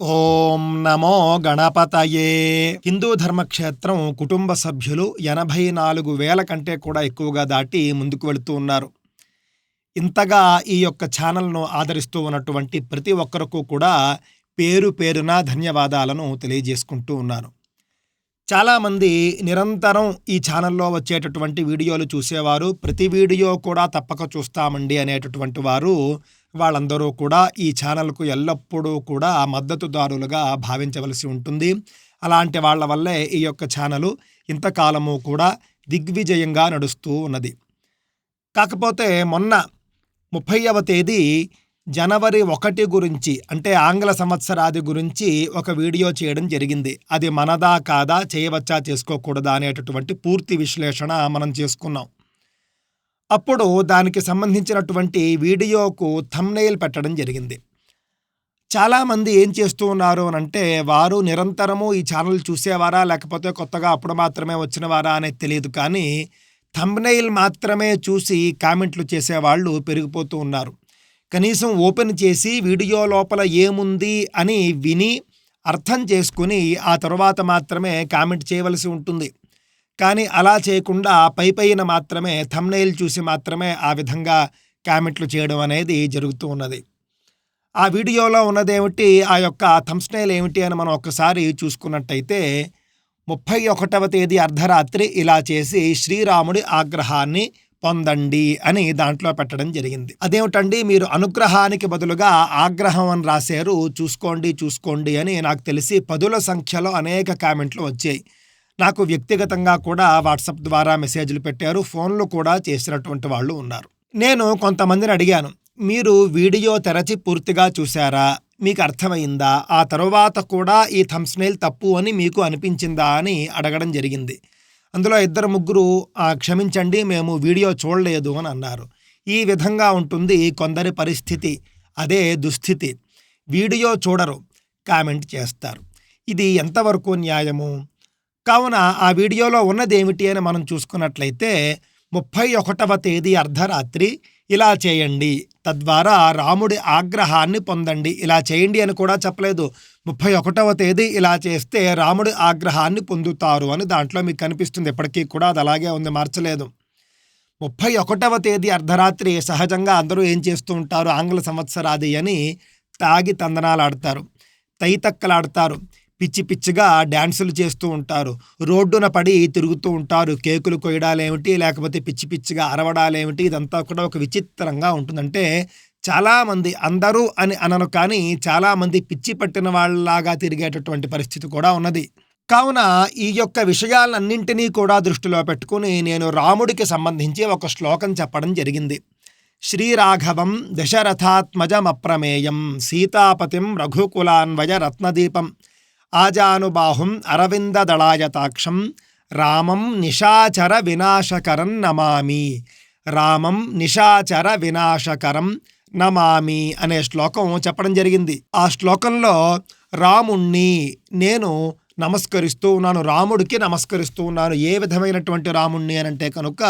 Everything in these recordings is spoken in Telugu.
ఓం నమో గణపతయే. హిందూ ధర్మక్షేత్రం కుటుంబ సభ్యులు ఎనభై నాలుగు వేల కంటే కూడా ఎక్కువగా దాటి ముందుకు వెళుతూ ఉన్నారు. ఇంతగా ఈ యొక్క ఛానల్ను ఆదరిస్తూ ఉన్నటువంటి ప్రతి ఒక్కరికి కూడా పేరు పేరున ధన్యవాదాలను తెలియజేసుకుంటూ ఉన్నాను. చాలామంది నిరంతరం ఈ ఛానల్లో వచ్చేటటువంటి వీడియోలు చూసేవారు ప్రతి వీడియో కూడా తప్పక చూస్తామండి అనేటటువంటి వారు వాళ్ళందరూ కూడా ఈ ఛానల్కు ఎల్లప్పుడూ కూడా మద్దతుదారులుగా భావించవలసి ఉంటుంది. అలాంటి వాళ్ళ వల్లే ఈ యొక్క ఛానలు ఇంతకాలము కూడా దిగ్విజయంగా నడుస్తూ ఉన్నది. కాకపోతే మొన్న ముప్పైవ తేదీ జనవరి ఒకటి గురించి అంటే ఆంగ్ల సంవత్సరాది గురించి ఒక వీడియో చేయడం జరిగింది. అది మనదా కాదా చేయవచ్చా చేసుకోకూడదా అనేటటువంటి పూర్తి విశ్లేషణ మనం చేసుకున్నాం. అప్పుడు దానికి సంబంధించినటువంటి వీడియోకు థమ్నైల్ పెట్టడం జరిగింది. చాలామంది ఏం చేస్తూ ఉన్నారు అని అంటే వారు నిరంతరము ఈ ఛానల్ చూసేవారా లేకపోతే కొత్తగా అప్పుడు మాత్రమే వచ్చినవారా అనేది తెలియదు కానీ థంబ్నెయిల్ మాత్రమే చూసి కామెంట్లు చేసేవాళ్ళు పెరిగిపోతూ ఉన్నారు. కనీసం ఓపెన్ చేసి వీడియో లోపల ఏముంది అని విని అర్థం చేసుకుని ఆ తర్వాత మాత్రమే కామెంట్ చేయవలసి ఉంటుంది. కానీ అలా చేయకుండా పై పైన మాత్రమే థమ్నైల్ చూసి మాత్రమే ఆ విధంగా కామెంట్లు చేయడం అనేది జరుగుతూ ఉన్నది. ఆ వీడియోలో ఉన్నదేమిటి ఆ యొక్క థమ్స్నైల్ ఏమిటి అని మనం ఒక్కసారి చూసుకున్నట్టయితే ముప్పై ఒకటవ తేదీ అర్ధరాత్రి ఇలా చేసి శ్రీరాముడి ఆగ్రహాన్ని పొందండి అని దాంట్లో పెట్టడం జరిగింది. అదేమిటండి మీరు అనుగ్రహానికి బదులుగా ఆగ్రహం అని రాశారు చూసుకోండి చూసుకోండి అని నాకు తెలిసి పదుల సంఖ్యలో అనేక కామెంట్లు వచ్చాయి. నాకు వ్యక్తిగతంగా కూడా వాట్సాప్ ద్వారా మెసేజ్లు పెట్టారు ఫోన్లు కూడా చేసినటువంటి వాళ్ళు ఉన్నారు. నేను కొంతమందిని అడిగాను మీరు వీడియో తెరచి పూర్తిగా చూశారా? మీకు అర్థమైందా? ఆ తరువాత కూడా ఈ థమ్స్నైల్ తప్పు అని మీకు అనిపించిందా? అని అడగడం జరిగింది. అందులో ఇద్దరు ముగ్గురు క్షమించండి మేము వీడియో చూడలేదు అని అన్నారు. ఈ విధంగా ఉంటుంది కొందరి పరిస్థితి. అదే దుస్థితి. వీడియో చూడరు కామెంట్ చేస్తారు. ఇది ఎంతవరకు న్యాయము? కావున ఆ వీడియోలో ఉన్నది ఏమిటి అని మనం చూసుకున్నట్లయితే ముప్పై ఒకటవ తేదీ అర్ధరాత్రి ఇలా చేయండి. తద్వారా రాముడి ఆగ్రహాన్ని పొందండి. ఇలా చేయండి అని కూడా చెప్పలేదు. ముప్పై ఒకటవ తేదీ ఇలా చేస్తే రాముడి ఆగ్రహాన్ని పొందుతారు అని దాంట్లో మీకు కనిపిస్తుంది. ఎప్పటికీ కూడా అది అలాగే ఉంది మార్చలేదు. ముప్పై ఒకటవ తేదీ అర్ధరాత్రి సహజంగా అందరూ ఏం చేస్తూ ఉంటారు? ఆంగ్ల సంవత్సరాది అని తాగి తందనాలు ఆడతారు తైతక్కలాడతారు. పిచ్చి పిచ్చిగా డ్యాన్సులు చేస్తూ ఉంటారు. రోడ్డున పడి తిరుగుతూ ఉంటారు. కేకులు కొయ్యడాలేమిటి? లేకపోతే పిచ్చి పిచ్చిగా అరవడాలేమిటి? ఇదంతా కూడా ఒక విచిత్రంగా ఉంటుందంటే చాలామంది అందరూ అని అనను కానీ చాలామంది పిచ్చి పట్టిన వాళ్ళలాగా తిరిగేటటువంటి పరిస్థితి కూడా ఉన్నది. కావున ఈ యొక్క విషయాలన్నింటినీ కూడా దృష్టిలో పెట్టుకుని నేను రాముడికి సంబంధించి ఒక శ్లోకం చెప్పడం జరిగింది. శ్రీరాఘవం దశరథాత్మజమప్రమేయం సీతాపతిం రఘుకులాన్వయ రత్నదీపం. ఆజానుబాహుం అరవిందదళాయతాక్షం రామం నిషాచర వినాశకరం నమామి రామం నిషాచర వినాశకరం నమామి అనే శ్లోకం చెప్పడం జరిగింది. ఆ శ్లోకంలో రాముణ్ణి నేను నమస్కరిస్తూ ఉన్నాను రాముడికి నమస్కరిస్తూ ఉన్నాను ఏ విధమైనటువంటి రాముణ్ణి అని అంటే కనుక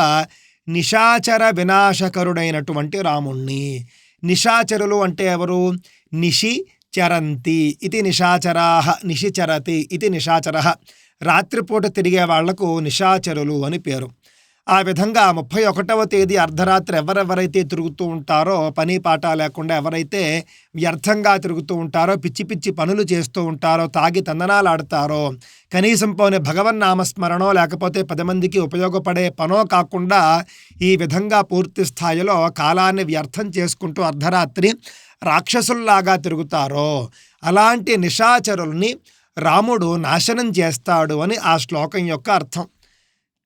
నిషాచర వినాశకరుడైనటువంటి రాముణ్ణి నిషాచరులు అంటే ఎవరు? నిషి చరంతి ఇది నిశాచరా నిషిచరతి ఇది నిషాచర రాత్రిపూట తిరిగే వాళ్ళకు నిషాచరులు అని పేరు. ఆ విధంగా ముప్పై ఒకటవ తేదీ అర్ధరాత్రి ఎవరెవరైతే తిరుగుతూ ఉంటారో పని పాట లేకుండా ఎవరైతే వ్యర్థంగా తిరుగుతూ ఉంటారో పిచ్చి పిచ్చి పనులు చేస్తూ ఉంటారో తాగి తందనాలు ఆడతారో కనీసం పోనే భగవన్ నామస్మరణో లేకపోతే పది మందికి ఉపయోగపడే పనో కాకుండా ఈ విధంగా పూర్తి స్థాయిలో కాలాన్ని వ్యర్థం చేసుకుంటూ అర్ధరాత్రి రాక్షసుల్లాగా తిరుగుతారో అలాంటి నిశాచరుల్ని రాముడు నాశనం చేస్తాడు అని ఆ శ్లోకం యొక్క అర్థం.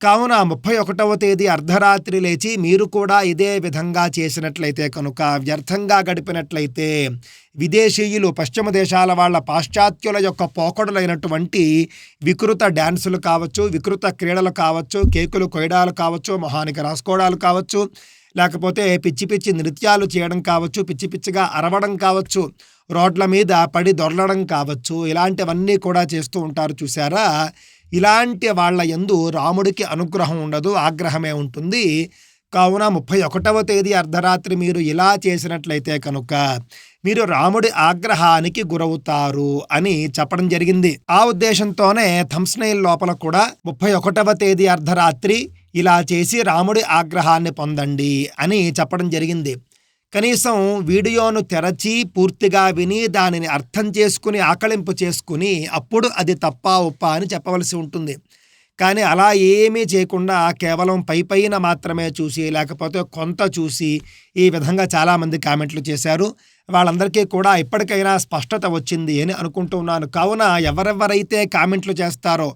కావున ముప్పై ఒకటవ తేదీ అర్ధరాత్రి లేచి మీరు కూడా ఇదే విధంగా చేసినట్లయితే కనుక వ్యర్థంగా గడిపినట్లయితే విదేశీయులు పశ్చిమ దేశాల వాళ్ళ పాశ్చాత్యుల యొక్క పోకడులైనటువంటి వికృత డ్యాన్సులు కావచ్చు వికృత క్రీడలు కావచ్చు కేకులు కొయ్యడాలు కావచ్చు మొహానికి రాసుకోవడాలు కావచ్చు లేకపోతే పిచ్చి పిచ్చి నృత్యాలు చేయడం కావచ్చు పిచ్చి పిచ్చిగా అరవడం కావచ్చు రోడ్ల మీద పడి దొరలడం కావచ్చు ఇలాంటివన్నీ కూడా చేస్తూ ఉంటారు చూసారా ఇలాంటి వాళ్ళ ఎందు రాముడికి అనుగ్రహం ఉండదు ఆగ్రహమే ఉంటుంది. కావున ముప్పై ఒకటవ తేదీ అర్ధరాత్రి మీరు ఇలా చేసినట్లయితే కనుక మీరు రాముడి ఆగ్రహానికి గురవుతారు అని చెప్పడం జరిగింది. ఆ ఉద్దేశంతోనే థంస్నైల్ లోపల కూడా ముప్పై ఒకటవ తేదీ అర్ధరాత్రి ఇలా చేసి రాముడి ఆగ్రహాన్ని పొందండి అని చెప్పడం జరిగింది. కనీసం వీడియోను తెరచి పూర్తిగా విని దానిని అర్థం చేసుకుని ఆకలింపు చేసుకుని అప్పుడు అది తప్ప ఉప్ప అని చెప్పవలసి ఉంటుంది. కానీ అలా ఏమీ చేయకుండా కేవలం పై పైన మాత్రమే చూసి లేకపోతే కొంత చూసి ఈ విధంగా చాలామంది కామెంట్లు చేశారు. వాళ్ళందరికీ కూడా ఇప్పటికైనా స్పష్టత వచ్చింది అని అనుకుంటున్నాను కావున ఎవరెవరైతే కామెంట్లు చేస్తారో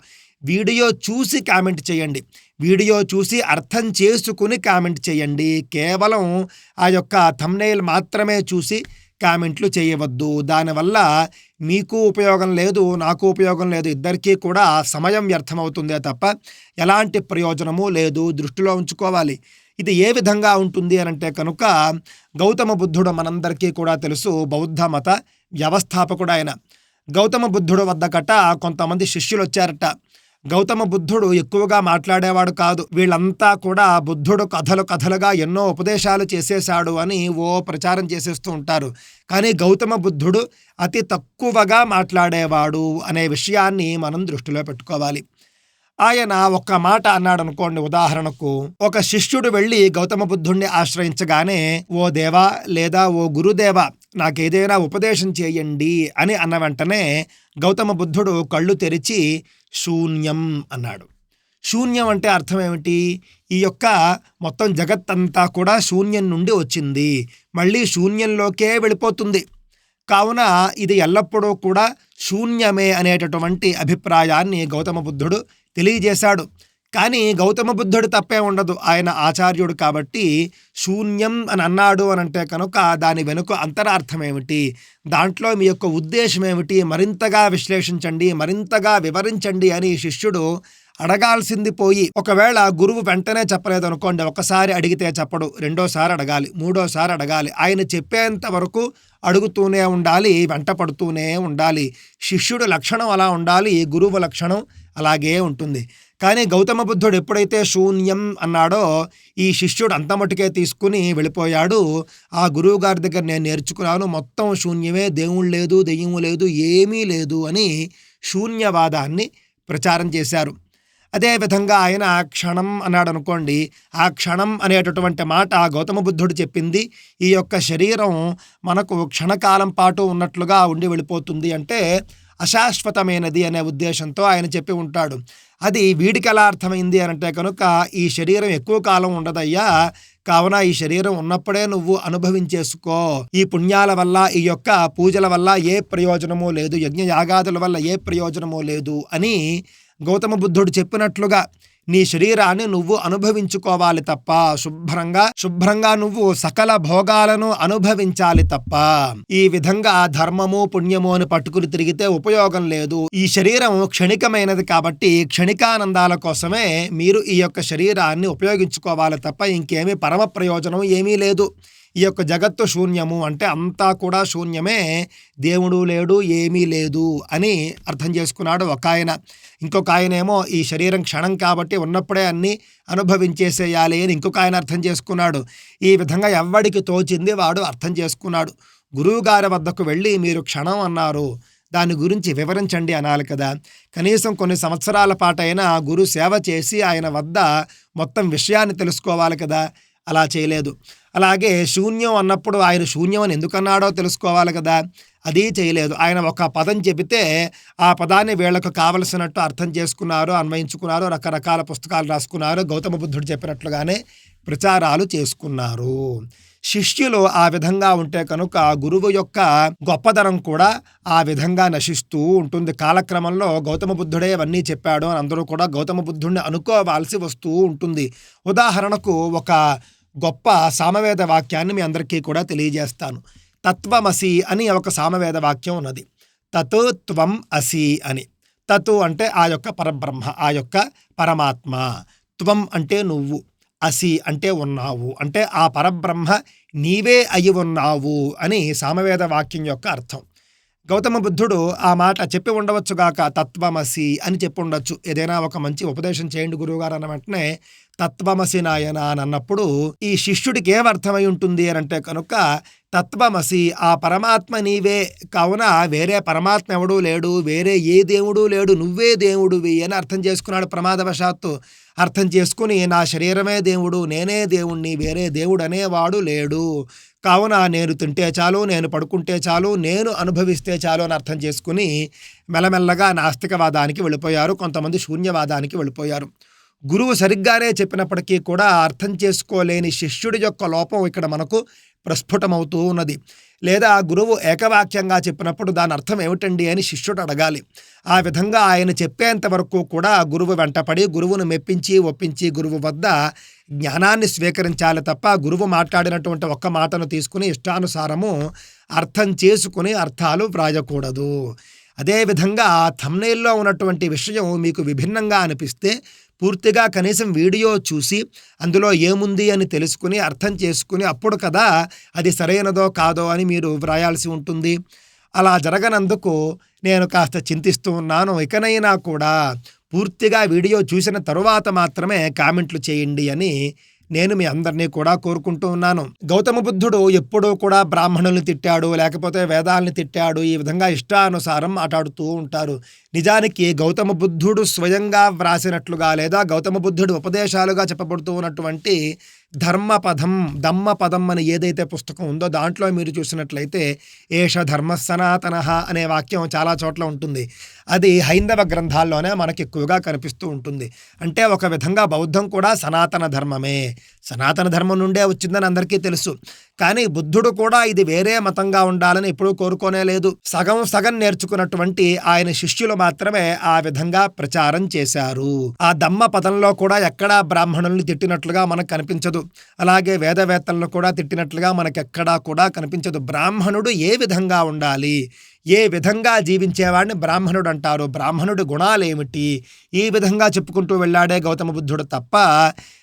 వీడియో చూసి కామెంట్ చేయండి. వీడియో చూసి అర్థం చేసుకుని కామెంట్ చేయండి. కేవలం ఆ యొక్క థమ్నైల్ మాత్రమే చూసి కామెంట్లు చేయవద్దు. దానివల్ల మీకు ఉపయోగం లేదు నాకు ఉపయోగం లేదు ఇద్దరికీ కూడా సమయం వ్యర్థమవుతుందే తప్ప ఎలాంటి ప్రయోజనము లేదు. దృష్టిలో ఉంచుకోవాలి. ఇది ఏ విధంగా ఉంటుంది అని అంటే కనుక గౌతమ బుద్ధుడు మనందరికీ కూడా తెలుసు బౌద్ధ మత వ్యవస్థాపకుడు ఆయన. గౌతమ బుద్ధుడు వద్దకట కొంతమంది శిష్యులు వచ్చారట గౌతమ బుద్ధుడు ఎక్కువగా మాట్లాడేవాడు కాదు. వీళ్ళంతా కూడా బుద్ధుడు కథలు కథలుగా ఎన్నో ఉపదేశాలు చేసేశాడు అని ఓ ప్రచారం చేసేస్తూ ఉంటారు. కానీ గౌతమ బుద్ధుడు అతి తక్కువగా మాట్లాడేవాడు అనే విషయాన్ని మనం దృష్టిలో పెట్టుకోవాలి. ఆయన ఒక్క మాట అన్నాడు అనుకోండి ఉదాహరణకు ఒక శిష్యుడు వెళ్ళి గౌతమ బుద్ధుణ్ణి ఆశ్రయించగానే ఓ దేవా లేదా ఓ గురుదేవా నాకేదైనా ఉపదేశం చేయండి అని అన్న వెంటనే గౌతమ బుద్ధుడు కళ్ళు తెరిచి శూన్యం అన్నాడు. శూన్యం అంటే అర్థం ఏమిటి? ఈ యొక్క మొత్తం జగత్తంతా కూడా శూన్యం నుండి వచ్చింది. మళ్ళీ శూన్యంలోకే వెళ్ళిపోతుంది. కావున ఇది ఎల్లప్పుడూ కూడా శూన్యమే అనేటటువంటి అభిప్రాయాన్ని గౌతమ బుద్ధుడు తెలియజేశాడు. కానీ గౌతమ బుద్ధుడు తప్పే ఉండదు. ఆయన ఆచార్యుడు కాబట్టి శూన్యం అని అన్నాడు అని అంటే కనుక దాని వెనుక అంతరార్థం ఏమిటి? దాంట్లో మీ యొక్క ఉద్దేశం ఏమిటి? మరింతగా విశ్లేషించండి మరింతగా వివరించండి అని శిష్యుడు అడగాల్సింది పోయి ఒకవేళ గురువు వెంటనే చెప్పలేదు అనుకోండి ఒకసారి అడిగితే చెప్పడు రెండోసారి అడగాలి మూడోసారి అడగాలి. ఆయన చెప్పేంత వరకు అడుగుతూనే ఉండాలి వెంట పడుతూనే ఉండాలి. శిష్యుడు లక్షణం అలా ఉండాలి గురువు లక్షణం అలాగే ఉంటుంది. కానీ గౌతమ బుద్ధుడు ఎప్పుడైతే శూన్యం అన్నాడో ఈ శిష్యుడు అంతమటుకే తీసుకుని వెళ్ళిపోయాడు. ఆ గురువు గారి దగ్గర నేను నేర్చుకున్నాను మొత్తం శూన్యమే దేవుడు లేదు దెయ్యం లేదు ఏమీ లేదు అని శూన్యవాదాన్ని ప్రచారం చేశారు. అదేవిధంగా ఆయన క్షణం అన్నాడు అనుకోండి ఆ క్షణం అనేటటువంటి మాట గౌతమ బుద్ధుడు చెప్పింది ఈ యొక్క శరీరం మనకు క్షణకాలం పాటు ఉన్నట్లుగా ఉండి వెళ్ళిపోతుంది అంటే అశాశ్వతమైనది అనే ఉద్దేశంతో ఆయన చెప్పి ఉంటాడు. అది వీడికి ఎలా అర్థమైంది అంటే కనుక ఈ శరీరం ఎక్కువ కాలం ఉండదయ్యా కావున ఈ శరీరం ఉన్నప్పుడే నువ్వు అనుభవించేసుకో. ఈ పుణ్యాల వల్ల ఈ యొక్క పూజల వల్ల ఏ ప్రయోజనమూ లేదు యజ్ఞ యాగాదుల వల్ల ఏ ప్రయోజనమూ లేదు అని గౌతమ బుద్ధుడు చెప్పినట్లుగా నీ శరీరాన్ని నువ్వు అనుభవించుకోవాలి తప్ప శుభ్రంగా శుభ్రంగా నువ్వు సకల భోగాలను అనుభవించాలి తప్ప. ఈ విధంగా ధర్మము పుణ్యము అని పట్టుకుని తిరిగితే ఉపయోగం లేదు. ఈ శరీరం క్షణికమైనది కాబట్టి క్షణికానందాల కోసమే మీరు ఈ యొక్క శరీరాన్ని ఉపయోగించుకోవాలి తప్ప ఇంకేమీ పరమ ప్రయోజనం ఏమీ లేదు. ఈ యొక్క జగత్తు శూన్యము అంటే అంతా కూడా శూన్యమే. దేవుడు లేడు ఏమీ లేదు అని అర్థం చేసుకున్నాడు ఒక ఆయన. ఇంకొక ఆయన ఏమో ఈ శరీరం క్షణం కాబట్టి ఉన్నప్పుడే అన్నీ అనుభవించేసేయాలి అని ఇంకొక ఆయన అర్థం చేసుకున్నాడు. ఈ విధంగా ఎవ్వడికి తోచింది వాడు అర్థం చేసుకున్నాడు. గురువుగారి వద్దకు వెళ్ళి మీరు క్షణం అన్నారు. దాని గురించి వివరించండి అనాలి కదా. కనీసం కొన్ని సంవత్సరాల పాటైనా గురు సేవ చేసి ఆయన వద్ద మొత్తం విషయాన్ని తెలుసుకోవాలి కదా. అలా చేయలేదు. అలాగే శూన్యం అన్నప్పుడు ఆయన శూన్యం అని ఎందుకన్నాడో తెలుసుకోవాలి కదా. అది చేయలేదు. ఆయన ఒక పదం చెబితే ఆ పదాన్ని వీళ్ళకు కావలసినట్టు అర్థం చేసుకున్నారు అన్వయించుకున్నారు రకరకాల పుస్తకాలు రాసుకున్నారు. గౌతమ బుద్ధుడు చెప్పినట్లుగానే ప్రచారాలు చేసుకున్నారు. శిష్యులు ఆ విధంగా ఉంటే కనుక గురువు యొక్క గొప్పదనం కూడా ఆ విధంగా నశిస్తూ ఉంటుంది. కాలక్రమంలో గౌతమ బుద్ధుడే అవన్నీ చెప్పాడు అని అందరూ కూడా గౌతమ బుద్ధుడిని అనుకోవాల్సి వస్తూ ఉంటుంది. ఉదాహరణకు ఒక గొప్ప సామవేద వాక్యాన్ని మీ అందరికీ కూడా తెలియజేస్తాను. తత్వమసి అని ఒక సామవేద వాక్యం ఉన్నది. తత్ త్వం అసి అని. తతు అంటే ఆ యొక్క పరబ్రహ్మ ఆ యొక్క పరమాత్మ. త్వం అంటే నువ్వు అసి అంటే ఉన్నావు. అంటే ఆ పరబ్రహ్మ నీవే అయి ఉన్నావు అని సామవేద వాక్యం యొక్క అర్థం. గౌతమ బుద్ధుడు ఆ మాట చెప్పి ఉండవచ్చుగాక తత్వమసి అని చెప్పి ఉండొచ్చు. ఏదైనా ఒక మంచి ఉపదేశం చేయండి గురువుగారు అన్న వెంటనే తత్వమసి నాయన అని అన్నప్పుడు ఈ శిష్యుడికి ఏమర్థమై ఉంటుంది అని అంటే కనుక తత్వమసి ఆ పరమాత్మ నీవే కావున వేరే పరమాత్మ ఎవడూ లేడు వేరే ఏ దేవుడు లేడు నువ్వే దేవుడివి అని అర్థం చేసుకున్నాడు ప్రమాదవశాత్తు. అర్థం చేసుకుని నా శరీరమే దేవుడు నేనే దేవుణ్ణి వేరే దేవుడు అనేవాడు లేడు. కావున నేను తింటే చాలు నేను పడుకుంటే చాలు నేను అనుభవిస్తే చాలు అని అర్థం చేసుకుని మెల్లమెల్లగా నాస్తికవాదానికి వెళ్ళిపోయారు. కొంతమంది శూన్యవాదానికి వెళ్ళిపోయారు. గురువు సరిగ్గానే చెప్పినప్పటికీ కూడా అర్థం చేసుకోలేని శిష్యుడి యొక్క లోపం ఇక్కడ మనకు ప్రస్ఫుటమవుతూ ఉన్నది. లేదా గురువు ఏకవాక్యంగా చెప్పినప్పుడు దాని అర్థం ఏమిటండి అని శిష్యుడు అడగాలి. ఆ విధంగా ఆయన చెప్పేంత వరకు కూడా గురువు వెంటపడి గురువును మెప్పించి ఒప్పించి గురువు వద్ద జ్ఞానాన్ని స్వీకరించాలి తప్ప గురువు మాట్లాడినటువంటి ఒక్క మాటను తీసుకుని ఇష్టానుసారము అర్థం చేసుకుని అర్థాలు వ్రాయకూడదు. అదేవిధంగా థమ్నైల్లో ఉన్నటువంటి విషయం మీకు విభిన్నంగా అనిపిస్తే పూర్తిగా కనీసం వీడియో చూసి అందులో ఏముంది అని తెలుసుకుని అర్థం చేసుకుని అప్పుడు కదా అది సరైనదో కాదో అని మీరు వ్రాయాల్సి ఉంటుంది. అలా జరగనందుకు నేను కాస్త చింతిస్తూ ఉన్నాను. ఇకనైనా కూడా పూర్తిగా వీడియో చూసిన తరువాత మాత్రమే కామెంట్లు చేయండి అని నేను మీ అందరినీ కూడా కోరుకుంటూ ఉన్నాను. గౌతమ బుద్ధుడు ఎప్పుడూ కూడా బ్రాహ్మణుల్ని తిట్టాడు లేకపోతే వేదాలని తిట్టాడు ఈ విధంగా ఇష్టానుసారం మాట్లాడుతూ ఉంటారు. నిజానికి గౌతమ బుద్ధుడు స్వయంగా వ్రాసినట్లుగా లేదా గౌతమ బుద్ధుడు ఉపదేశాలుగా చెప్పబడుతూ ఉన్నటువంటి ధర్మపదం ధమ్మపదం అని ఏదైతే పుస్తకం ఉందో దాంట్లో మీరు చూసినట్లయితే ఏష ధర్మ సనాతన అనే వాక్యం చాలా చోట్ల ఉంటుంది. అది హైందవ గ్రంథాల్లోనే మనకి ఎక్కువగా కనిపిస్తూ ఉంటుంది. అంటే ఒక విధంగా బౌద్ధం కూడా సనాతన ధర్మమే. సనాతన ధర్మం నుండే వచ్చిందని అందరికీ తెలుసు. కానీ బుద్ధుడు కూడా ఇది వేరే మతంగా ఉండాలని ఎప్పుడూ కోరుకోనే లేదు. సగం సగం నేర్చుకున్నటువంటి ఆయన శిష్యులు మాత్రమే ఆ విధంగా ప్రచారం చేశారు. ఆ దమ్మ పదంలో కూడా ఎక్కడా బ్రాహ్మణుల్ని తిట్టినట్లుగా మనకు కనిపించదు. అలాగే వేదవేత్తలను కూడా తిట్టినట్లుగా మనకెక్కడా కూడా కనిపించదు. బ్రాహ్మణుడు ఏ విధంగా ఉండాలి? ఏ విధంగా జీవించేవాడిని బ్రాహ్మణుడు అంటారు బ్రాహ్మణుడి గుణాలేమిటి ఈ విధంగా చెప్పుకుంటూ వెళ్ళాడే గౌతమ బుద్ధుడు తప్ప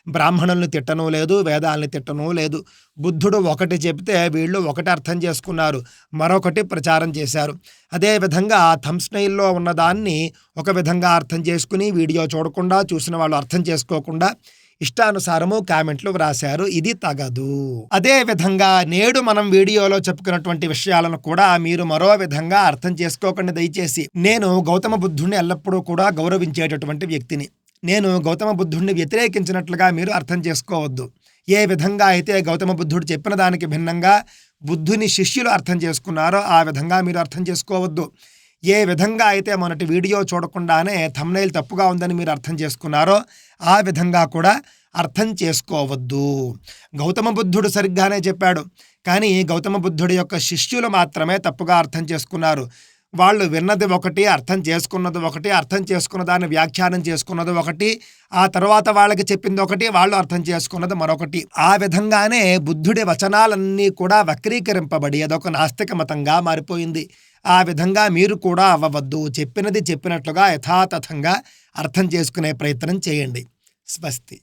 బ్రాహ్మణుల్ని తిట్టను లేదు వేదాలని తిట్టను లేదు. బుద్ధుడు ఒకటి చెబితే వీళ్ళు ఒకటి అర్థం చేసుకున్నారు మరొకటి ప్రచారం చేశారు. అదేవిధంగా థమ్స్నైల్లో ఉన్నదాన్ని ఒక విధంగా అర్థం చేసుకుని వీడియో చూడకుండా చూసిన వాళ్ళు అర్థం చేసుకోకుండా ఇష్టానుసారము కామెంట్లు వ్రాశారు. ఇది తగదు. అదే విధంగా నేడు మనం వీడియోలో చెప్పుకున్నటువంటి విషయాలను కూడా మీరు మరో విధంగా అర్థం చేసుకోకండి. దయచేసి నేను గౌతమ బుద్ధుడిని ఎల్లప్పుడూ కూడా గౌరవించేటటువంటి వ్యక్తిని. నేను గౌతమ బుద్ధుడిని వ్యతిరేకించినట్లుగా మీరు అర్థం చేసుకోవద్దు. ఏ విధంగా అయితే గౌతమ బుద్ధుడు చెప్పిన దానికి భిన్నంగా బుద్ధుని శిష్యులు అర్థం చేసుకున్నారో ఆ విధంగా మీరు అర్థం చేసుకోవద్దు. ఏ విధంగా అయితే మొన్నటి వీడియో చూడకుండానే థమ్నైల్ తప్పుగా ఉందని మీరు అర్థం చేసుకున్నారో ఆ విధంగా కూడా అర్థం చేసుకోవద్దు. గౌతమ బుద్ధుడు సరిగ్గానే చెప్పాడు. కానీ గౌతమ బుద్ధుడి యొక్క శిష్యులు మాత్రమే తప్పుగా అర్థం చేసుకున్నారు. వాళ్ళు విన్నది ఒకటి అర్థం చేసుకున్నది ఒకటి అర్థం చేసుకున్న దాన్ని వ్యాఖ్యానం చేసుకున్నది ఒకటి ఆ తర్వాత వాళ్ళకి చెప్పింది ఒకటి వాళ్ళు అర్థం చేసుకున్నది మరొకటి. ఆ విధంగానే బుద్ధుడి వచనాలన్నీ కూడా వక్రీకరింపబడి అదొక నాస్తిక మతంగా మారిపోయింది. ఆ విధంగా మీరు కూడా అవ్వవద్దు. చెప్పినది చెప్పినట్లుగా యథాతథంగా అర్థం చేసుకునే ప్రయత్నం చేయండి. స్వస్తి.